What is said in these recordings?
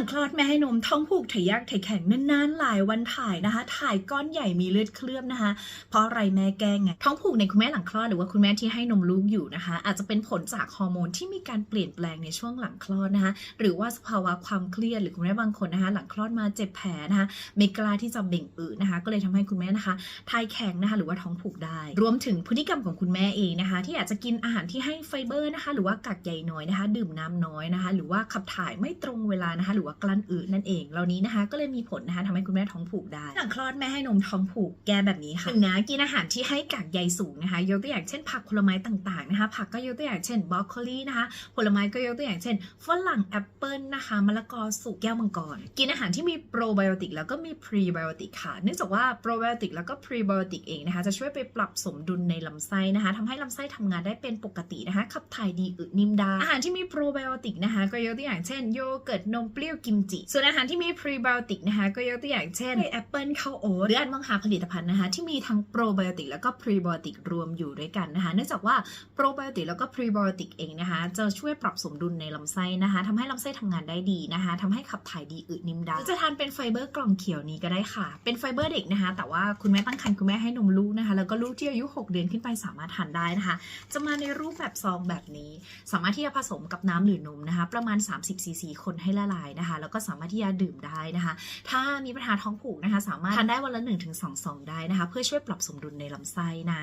ลังคลอดแม่ให้นมท้องผูกถ่ายยากถ่ายแข็งนานๆหลายวันถ่ายนะคะ ถ่ายก้อนใหญ่มีเลือดเคลือบนะคะ เพราะอะไรแม่แก้งไงท้องผูกในคุณแม่หลังคลอดหรือว่าคุณแม่ที่ให้นมลูกอยู่นะคะ อาจจะเป็นผลจากฮอร์โมนที่มีการเปลี่ยนแปลงในช่วงหลังคลอดนะคะ หรือว่าสภาวะความเครียดหรือคุณแม่บางคนนะคะ หลังคลอดมาเจ็บแผลนะคะไม่กล้าที่จะเบ่งอึนะคะ ก็เลยทำให้คุณแม่นะคะถ่ายแข็งนะคะ หรือว่าท้องผูกได้ รวมถึงพฤติกรรมของคุณแม่เองนะคะ ที่อาจจะกินอาหารที่ให้ไฟเบอร์นะคะ หรือว่ากากใยน้อยนะคะ ดื่มน้ำน้อยนะคะ หรือว่าขับถ่ายไม่ตรงเวลานะคะ หรือว่ากลั้นอึนั่นเองเหล่านี้นะคะ ก็เลยมีผลนะคะทำให้คุณแม่ท้องผูกได้หลังคลอดแม่ให้นมท้องผูกแก้แบบนี้ค่ะหนึ่งนะกินอาหารที่ให้กากใยสูงนะคะ ยกตัวอย่างเช่น ผักผลไม้ต่างๆนะคะ ผักก็ยกตัวอย่างเช่นบรอกโคลีนะคะ ผลไม้ก็ยกตัวอย่างเช่นฝรั่งแอปเปิลนะคะมะละกอสุกแก้วมังกรกินอาหารที่มีโปรไบโอติกแล้วก็มีพรีไบโอติกค่ะเนื่องจากว่าโปรไบโอติกแล้วก็พรีไบโอติกเองนะคะ จะช่วยไปปรับสมดุลในลำไส้นะคะทำให้ลำไส้ทำงานได้เป็นปกตินะคะขับถ่ายดีอึนิ่มได้อาหารที่มีโปรไบโอติกนะคะ ก็ยกตัวอย่างเช่นโยเกิร์ตนมเปรี้ยวกิมจิ ส่วนอาหารที่มีพรีไบโอติกนะคะก็ยกตัวอย่างเช่นแอปเปิลข้าวโอ๊ตหรืออาจมองหาผลิตภัณฑ์นะคะที่มีทั้งโปรไบโอติกแล้วก็พรีไบโอติกรวมอยู่ด้วยกันนะคะเนื่องจากว่าโปรไบโอติกแล้วก็พรีไบโอติกเองนะคะจะช่วยปรับสมดุลในลำไส้นะคะทำให้ลำไส้ทำงานได้ดีนะคะทำให้ขับถ่ายดีอึนิ่มได้จะทานเป็นไฟเบอร์กล่องเขียวนี้ก็ได้ค่ะ เป็นไฟเบอร์เด็กนะคะ แต่ว่าคุณแม่ตั้งครรภ์คุณแม่ให้นมลูกนะคะ แล้วก็ลูกที่อายุ 6 เดือนขึ้นไปสามารถทานได้นะคะ จะมาในรูปแบบซองแบบนี้ สามารถที่จะผสมกับน้ำหรือนมนะคะ ประมาณ 30ซีซีคนให้ละลายนะคะแล้วก็สามารถที่จะดื่มได้นะคะ ถ้ามีปัญหาท้องผูกนะคะ สามารถทานได้วันละ1-2ถึงซองได้นะคะ เพื่อช่วยปรับสมดุลในลำไส้นะ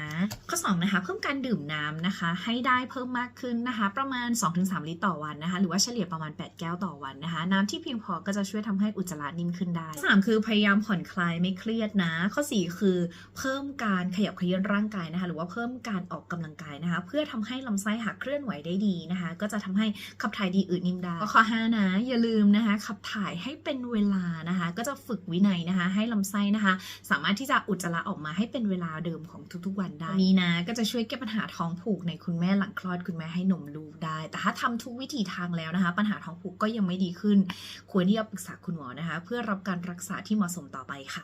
ข้อ2นะคะเพิ่มการดื่มน้ำนะคะ ให้ได้เพิ่มมากขึ้นนะคะ ประมาณ 2-3 ลิตรต่อวันนะคะ หรือว่าเฉลี่ยประมาณ 8 แก้วต่อวันนะคะ น้ำที่เพียงพอก็จะช่วยทำให้อุจจาระนิ่มขึ้นได้ข้อสามคือพยายามผ่อนคลายไม่เครียดนะ ข้อ 4 คือ เพิ่มการขยับเขยื้อนร่างกายนะคะ หรือว่าเพิ่มการออกกำลังกายนะคะ เพื่อทำให้ลำไส้หาเคลื่อนไหวได้ดีนะคะ ก็จะทำให้ขับถ่ายดีอืดนิ่มได้ข้อ5นะอย่าลืมนะคะขับถ่ายให้เป็นเวลานะคะ ก็จะฝึกวินัยนะคะ ให้ลำไส้นะคะ สามารถที่จะอุจจาระออกมาให้เป็นเวลาเดิมของทุกๆวันได้นี้นะ ก็จะช่วยแก้ปัญหาท้องผูกในคุณแม่หลังคลอดคุณแม่ให้นมลูกได้ แต่ถ้าทำทุกวิธีทางแล้วนะคะ ปัญหาท้องผูกก็ยังไม่ดีขึ้น ควรที่จะปรึกษาคุณหมอนะคะ เพื่อรับการรักษาที่เหมาะสมต่อไปค่ะ